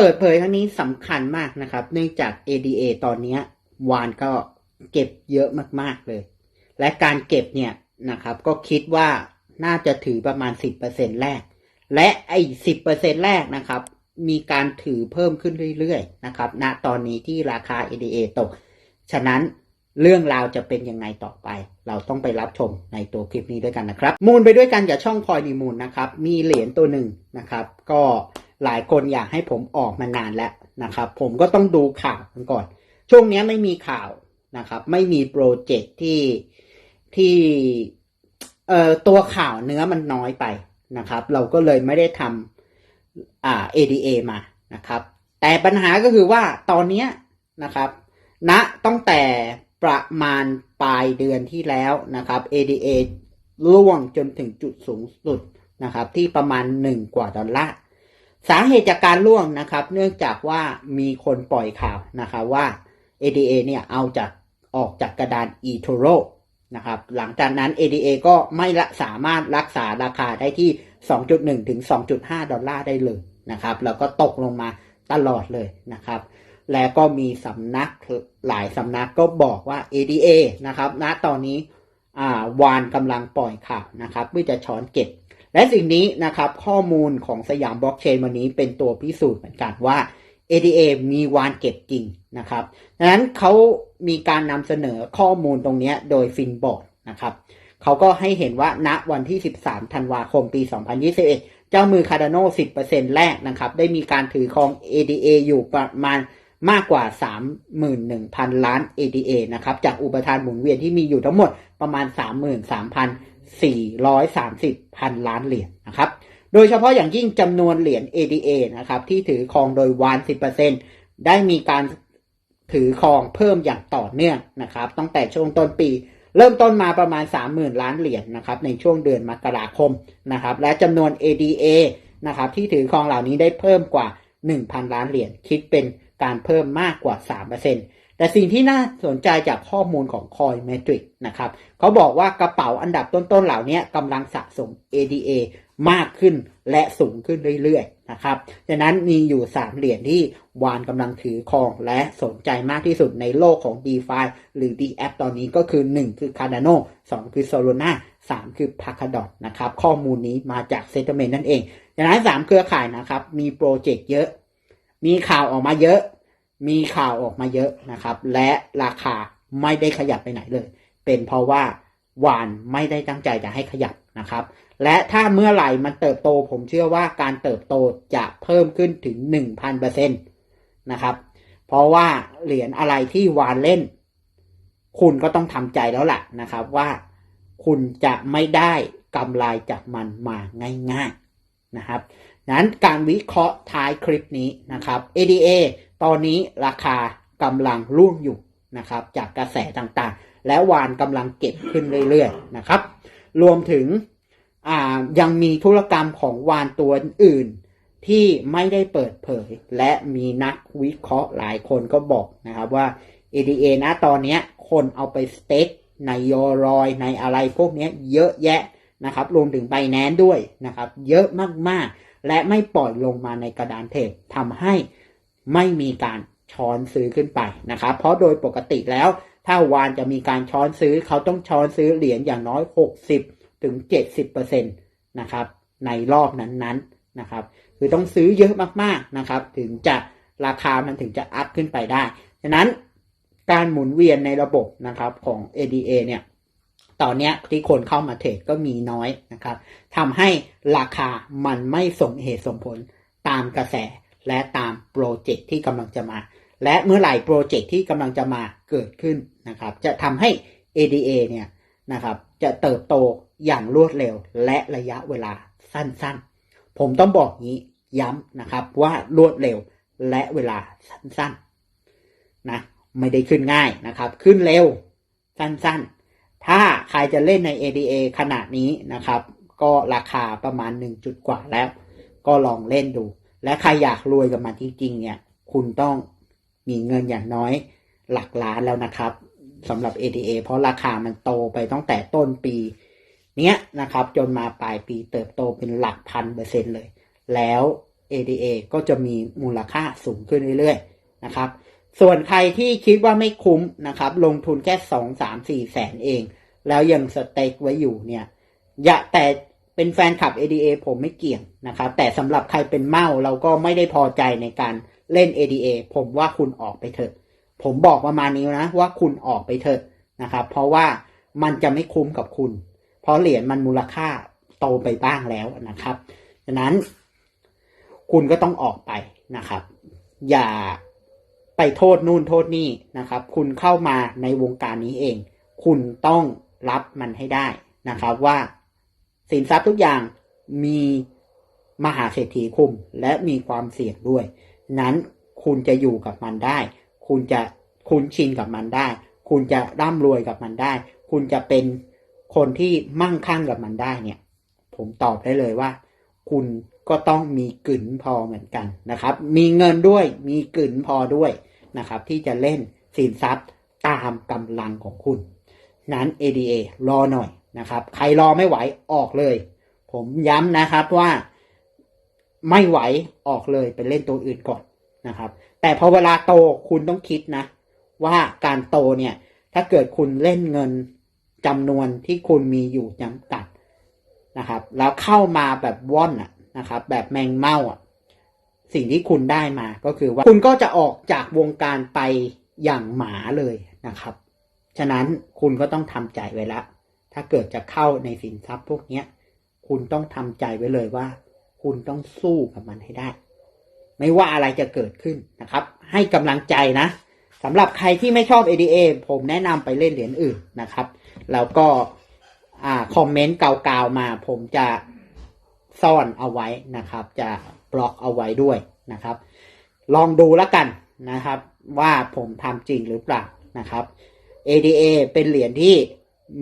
เปิดเผยครั้งนี้สำคัญมากนะครับ เนื่องจาก ADA ตอนนี้วานก็เก็บเยอะมากๆเลย และการเก็บเนี่ยนะครับ ก็คิดว่าน่าจะถือประมาณ 10%แรก และไอ้10%แรกนะครับ มีการถือเพิ่มขึ้นเรื่อยๆนะครับณตอนนี้ที่ราคา ADA ตก ฉะนั้นเรื่องราวจะเป็นยังไงต่อไป เราต้องไปรับชมในตัวคลิปนี้ด้วยกันนะครับ มูลไปด้วยกันกับช่องพอยดีมูลนะครับ มีเหรียญตัวหนึ่งนะครับ ก็ หลายคนอยากให้ผมออกมานานแล้วนะครับ ผมก็ต้องดูข่าวกันก่อน ช่วงนี้ไม่มีข่าวนะครับ ไม่มีโปรเจกต์ที่ที่เอ่อตัวข่าวเนื้อมันน้อยไปนะครับ เราก็เลยไม่ได้ทำอ่า ADA มานะครับ แต่ปัญหาก็คือว่าตอนนี้นะครับณตั้งแต่ประมาณปลายเดือนที่แล้วนะครับ ADA ล่วงจนถึงจุดสูงสุดนะครับ ที่ประมาณ 1 กว่าดอลลาร์ สาเหตุจากการล่วงนะครับ เนื่องจากว่ามีคนปล่อยข่าวนะครับว่า ADA เนี่ยเอาจากออกจากกระดาน eToro นะครับหลังจากนั้น ADA ก็ไม่ละสามารถรักษาราคาได้ที่ 2.1 ถึง 2.5 ดอลลาร์ได้เลยนะครับ แล้วก็ตกลงมาตลอดเลยนะครับ แล้วก็มีสำนักหลายสำนักก็บอกว่า ADA นะครับณตอนนี้อ่าวานกำลังปล่อยข่าวนะครับเพื่อจะช้อนเก็บ และสิ่งนี้นะครับข้อมูลของสยามบล็อกเชนวันนี้เป็นตัวพิสูจน์เหมือนกันว่า ADA มีวานเก็บจริงนะครับดังนั้นเขามีการนำเสนอข้อมูลตรงนี้โดยฟินบอร์ดนะครับเขาก็ให้เห็นว่าณวันที่ 13 ธันวาคมปี 2021 เจ้ามือ Cardano 10%แรกนะครับได้มีการถือครอง ADA อยู่ประมาณมากกว่า 31,000 ล้าน ADA นะครับจากอุปทานหมุนเวียนที่มีอยู่ทั้งหมดประมาณ 33,000 33,430พันล้านเหรียญนะครับ โดยเฉพาะอย่างยิ่งจำนวนเหรียญ ADA นะครับที่ถือครองโดยวาน 10%ได้มีการถือครองเพิ่มอย่างต่อเนื่องนะครับตั้งแต่ช่วงต้นปี เริ่มต้นมาประมาณ 30,000 ล้านเหรียญนะครับในช่วงเดือนมกราคมนะครับและจำนวน ADA นะครับที่ถือครองเหล่านี้ได้เพิ่มกว่า 1,000 ล้านเหรียญคิดเป็นการเพิ่มมากกว่า 3% แต่สิ่งที่น่าสนใจจากข้อมูลของ Coin Metric นะครับเขาบอกว่ากระเป๋าอันดับต้นๆเหล่านี้กำลังสะสม ADA มากขึ้นและสูงขึ้นเรื่อยๆนะครับดังนั้นมีอยู่ 3 เหรียญที่วานกำลังถือครองและสนใจมากที่สุดในโลกของ DeFi หรือ DApp ตอนนี้ก็คือ 1 คือ Cardano 2 คือ Solana 3 คือ Polkadot นะครับข้อมูลนี้มาจาก Sentiment นั่นเองดังนั้น 3 เครือข่ายนะครับมีโปรเจกต์เยอะ มีข่าวออกมาเยอะ มีข่าวออกมาเยอะนะครับ และราคาไม่ได้ขยับไปไหนเลย เป็นเพราะว่าวานไม่ได้ตั้งใจจะให้ขยับนะครับ และถ้าเมื่อไหร่มันเติบโต ผมเชื่อว่าการเติบโตจะเพิ่มขึ้นถึง 1,000%นะครับ เพราะว่าเหรียญอะไรที่วานเล่น คุณก็ต้องทำใจแล้วล่ะนะครับว่าคุณจะไม่ได้กำไรจากมันมาง่าย ๆนะครับ นั้นการวิเคราะห์ท้ายคลิปนี้นะครับ ADA ตอนนี้ราคากำลังร่วงอยู่นะครับ จากกระแสต่างๆ และวานกำลังเก็บขึ้นเรื่อยๆนะครับ รวมถึงยังมีธุรกรรมของวานตัวอื่นที่ไม่ได้เปิดเผย และมีนักวิเคราะห์หลายคนก็บอกนะครับว่า ADA นะตอนนี้คนเอาไปสเต็กในยอรอยในอะไรพวกนี้เยอะแยะนะครับ รวมถึงไบแนนด้วยนะครับ เยอะมากๆ และไม่ปล่อยลงมาในกระดานเทรดทำให้ ไม่มีการช้อนซื้อขึ้นไปนะครับ เพราะโดยปกติแล้ว ถ้าวานจะมีการช้อนซื้อเขาต้องช้อนซื้อเหรียญอย่างน้อย 60ถึง70%นะครับในรอบนั้นๆนะครับ คือต้องซื้อเยอะมากๆนะครับ ถึงจะราคามันถึงจะอัพขึ้นไปได้ฉะนั้นการหมุนเวียนในระบบนะครับของ ADA เนี่ยตอนนี้ที่คนเข้ามาเทรดก็มีน้อยนะครับทำให้ราคามันไม่สมเหตุสมผลตามกระแส และตามโปรเจกต์ที่กำลังจะมา และเมื่อไหร่โปรเจกต์ที่กำลังจะมาเกิดขึ้นนะครับ จะทำให้ ADA เนี่ยนะครับ จะเติบโตอย่างรวดเร็วและระยะเวลาสั้นๆ ผมต้องบอกงี้ย้ำนะครับว่ารวดเร็วและเวลาสั้นๆนะไม่ได้ขึ้นง่ายนะครับ ขึ้นเร็วสั้นๆ ถ้าใครจะเล่นใน ADA ขนาดนี้นะครับ ก็ราคาประมาณ1จุดกว่าแล้ว ก็ลองเล่นดู และใครอยากรวยกับมันจริงๆเนี่ย คุณต้องมีเงินอย่างน้อยหลักล้านแล้วนะครับสำหรับ ADA เพราะราคามันโตไปตั้งแต่ต้นปีเนี้ยนะครับ จนมาปลายปีเติบโตเป็นหลักพันเปอร์เซ็นต์เลย แล้ว ADA ก็จะมีมูลค่าสูงขึ้นเรื่อยๆนะครับ ส่วนใครที่คิดว่าไม่คุ้มนะครับ ลงทุนแค่สองสามสี่แสนเอง แล้วยังสเต็กไว้อยู่เนี่ย อย่าแต่ เป็นแฟนคลับ ADA ผมไม่เกี่ยงนะครับ แต่สำหรับใครเป็นเมาเราก็ไม่ได้พอใจในการเล่น ADA ผมว่าคุณออกไปเถอะ ผมบอกประมาณนี้นะว่าคุณออกไปเถอะนะครับ เพราะว่ามันจะไม่คุ้มกับคุณ เพราะเหรียญมันมูลค่าโตไปบ้างแล้วนะครับฉะนั้น คุณก็ต้องออกไปนะครับ อย่าไปโทษนู่นโทษนี่นะครับ คุณเข้ามาในวงการนี้เอง คุณต้องรับมันให้ได้นะครับว่า สินทรัพย์ทุกอย่างมีมหาเศรษฐีคุมและมีความเสี่ยงด้วย นั้นคุณจะอยู่กับมันได้ คุณจะคุ้นชินกับมันได้ คุณจะร่ำรวยกับมันได้ คุณจะเป็นคนที่มั่งคั่งกับมันได้เนี่ย ผมตอบได้เลยว่า คุณก็ต้องมีกึ๋นพอเหมือนกันนะครับ มีเงินด้วยมีกึ๋นพอด้วยนะครับ ที่จะเล่นสินทรัพย์ตามกำลังของคุณ นั้น ADA รอหน่อย นะครับ ใครรอไม่ไหวออกเลย ผมย้ำนะครับว่าไม่ไหวออกเลยไปเล่นตัวอื่นก่อนนะครับ แต่พอเวลาโตคุณต้องคิดนะ ว่าการโตเนี่ย ถ้าเกิดคุณเล่นเงินจำนวนที่คุณมีอยู่จำกัดนะครับ แล้วเข้ามาแบบว่อนอะนะครับ แบบแมงเม่าอะสิ่งที่คุณได้มาก็คือว่าคุณก็จะออกจากวงการไปอย่างหมาเลยนะครับ ฉะนั้นคุณก็ต้องทำใจไว้ละ ถ้าเกิดจะเข้าในสินทรัพย์พวกเนี้ยคุณต้องทำใจไว้เลยว่า คุณต้องสู้กับมันให้ได้ ไม่ว่าอะไรจะเกิดขึ้นนะครับ ให้กำลังใจนะสำหรับใครที่ไม่ชอบ ADA ผมแนะนำไปเล่นเหรียญอื่นนะครับ แล้วก็อ่าคอมเมนต์เก่าๆมา ผมจะซ่อนเอาไว้นะครับ จะบล็อกเอาไว้ด้วยนะครับ ลองดูแล้วกันนะครับ ว่าผมทำจริงหรือเปล่านะครับ ADA เป็นเหรียญที่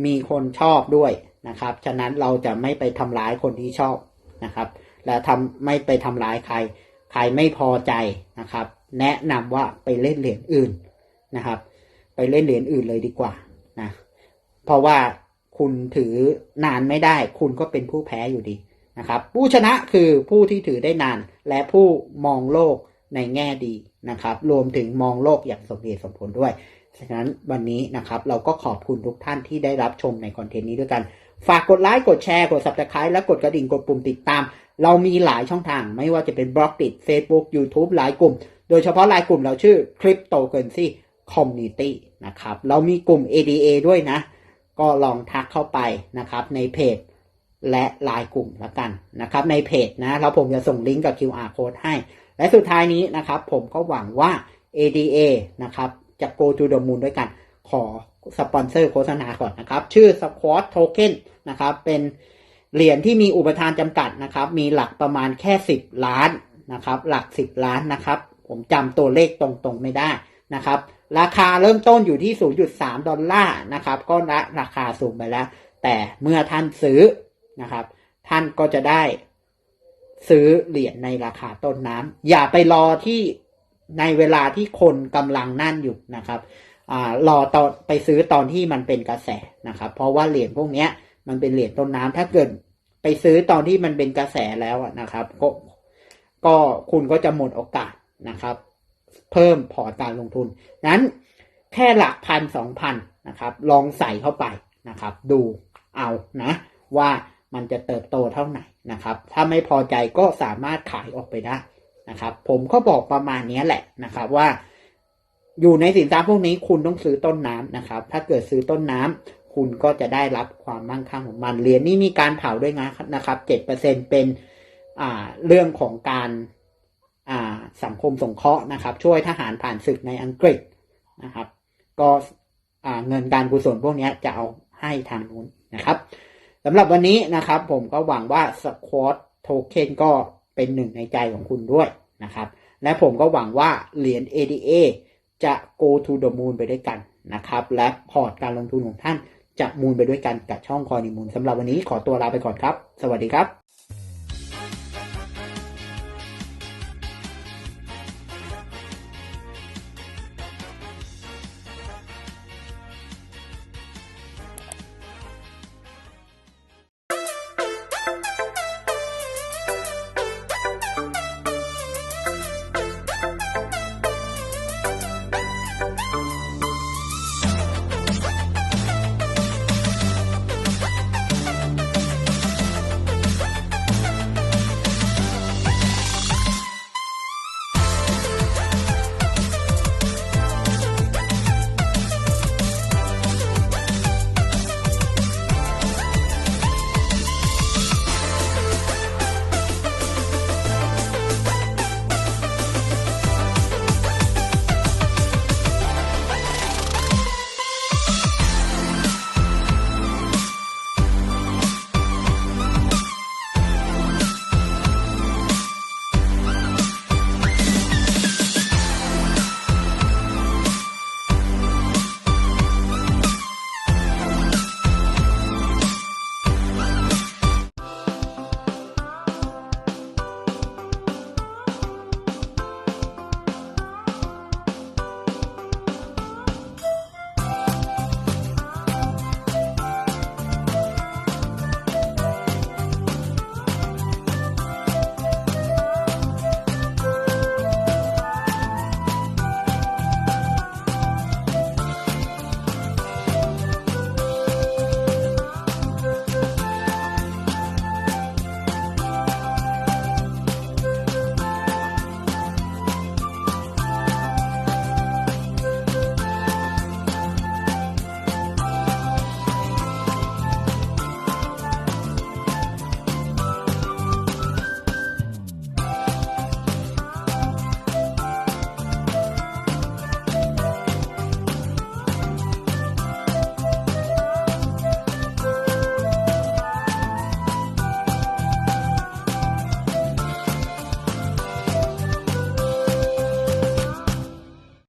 มีคนชอบด้วยนะครับ ฉะนั้นเราจะไม่ไปทำร้ายคนที่ชอบนะครับ และทำไม่ไปทำร้ายใคร ใครไม่พอใจนะครับ แนะนำว่าไปเล่นเหรียญอื่นนะครับ ไปเล่นเหรียญอื่นเลยดีกว่านะเพราะว่าคุณถือนานไม่ได้ คุณก็เป็นผู้แพ้อยู่ดีนะครับ ผู้ชนะคือผู้ที่ถือได้นาน และผู้มองโลกในแง่ดีนะครับ รวมถึงมองโลกอย่างสมเหตุสมผลด้วย ฉะนั้นวันนี้นะครับเราก็ขอบคุณทุกท่านที่ได้รับชมในคอนเทนต์นี้ด้วยกัน ฝากกดไลค์กดแชร์กด subscribe และกดกระดิ่งกดปุ่มติดตาม เรามีหลายช่องทางไม่ว่าจะเป็นบล็อกติด Facebook YouTube หลายกลุ่ม โดยเฉพาะหลายกลุ่มเราชื่อ Cryptocurrency Community นะครับเรามีกลุ่ม ADA ด้วยนะ ก็ลองทักเข้าไปนะครับในเพจและไลน์กลุ่มละกันนะครับในเพจนะแล้วผมจะส่งลิงก์กับ QR code ให้ และสุดท้ายนี้นะครับผมก็หวังว่า ADA นะครับ จะ go to the moon ด้วยกัน ขอสปอนเซอร์โฆษณาก่อนนะครับ ชื่อ Squad Token นะครับ เป็นเหรียญที่มีอุปทานจำกัดนะครับ มีหลักประมาณแค่ 10 ล้านนะครับ หลัก 10 ล้านนะครับ ผมจำตัวเลขตรงๆไม่ได้นะครับ ราคาเริ่มต้นอยู่ที่ 0.3 ดอลลาร์นะครับ ก็ละราคาสูงไปแล้ว แต่เมื่อท่านซื้อนะครับ ท่านก็จะได้ซื้อเหรียญในราคาต้นน้ำอย่าไปรอที่ ในเวลาที่คนกำลังนั่นอยู่นะครับรอตอนไปซื้อตอนที่มันเป็นกระแสนะครับ เพราะว่าเหรียญพวกนี้มันเป็นเหรียญต้นน้ำถ้าเกิดไปซื้อตอนที่มันเป็นกระแสแล้วนะครับ ก็ก็คุณก็จะหมดโอกาสนะครับ เพิ่มพอร์ตการลงทุนนั้นแค่หลักพันสองพันนะครับ ลองใส่เข้าไปนะครับ ดูเอานะ ว่ามันจะเติบโตเท่าไหร่นะครับ ถ้าไม่พอใจก็สามารถขายออกไปได้ นะครับ ผมก็บอกประมาณนี้แหละนะครับว่า อยู่ในสินทรัพย์พวกนี้คุณต้องซื้อต้นน้ำนะครับ ถ้าเกิดซื้อต้นน้ำคุณก็จะได้รับความมั่งคั่งของมันเหรียญนี้มีการเผาด้วยนะครับเจ็ดเปอร์เซ็นเป็นอ่าเรื่องของการอ่าสังคมสงเคราะห์นะครับ ช่วยทหารผ่านศึกในอังกฤษนะครับ ก็อ่าเงินการกุศลพวกนี้จะเอาให้ทางนู้นนะครับสำหรับวันนี้นะครับ ผมก็หวังว่าสควอตโทเค็นก็ เป็นหนึ่งในใจของคุณด้วยนะครับ และผมก็หวังว่าเหรียญ ADA จะ go to the moon ไปด้วยกันนะครับ และพอร์ตการลงทุนของท่านจะมูลไปด้วยกันกับช่องคอยนิมูลสำหรับวันนี้ขอตัวลาไปก่อนครับ สวัสดีครับ